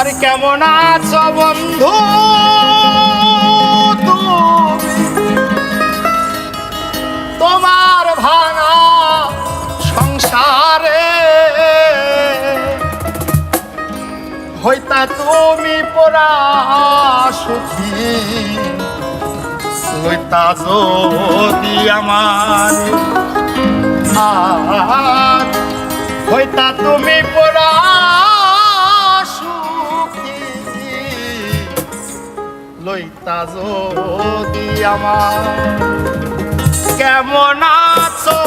আর কেমন আছো বন্ধু? তোমার ভাঙা সংসারে হইতা তুমি পোড়া সুখী। হইতা যদি আমার হইতা তুমি তা যদি আমার কেমন আছো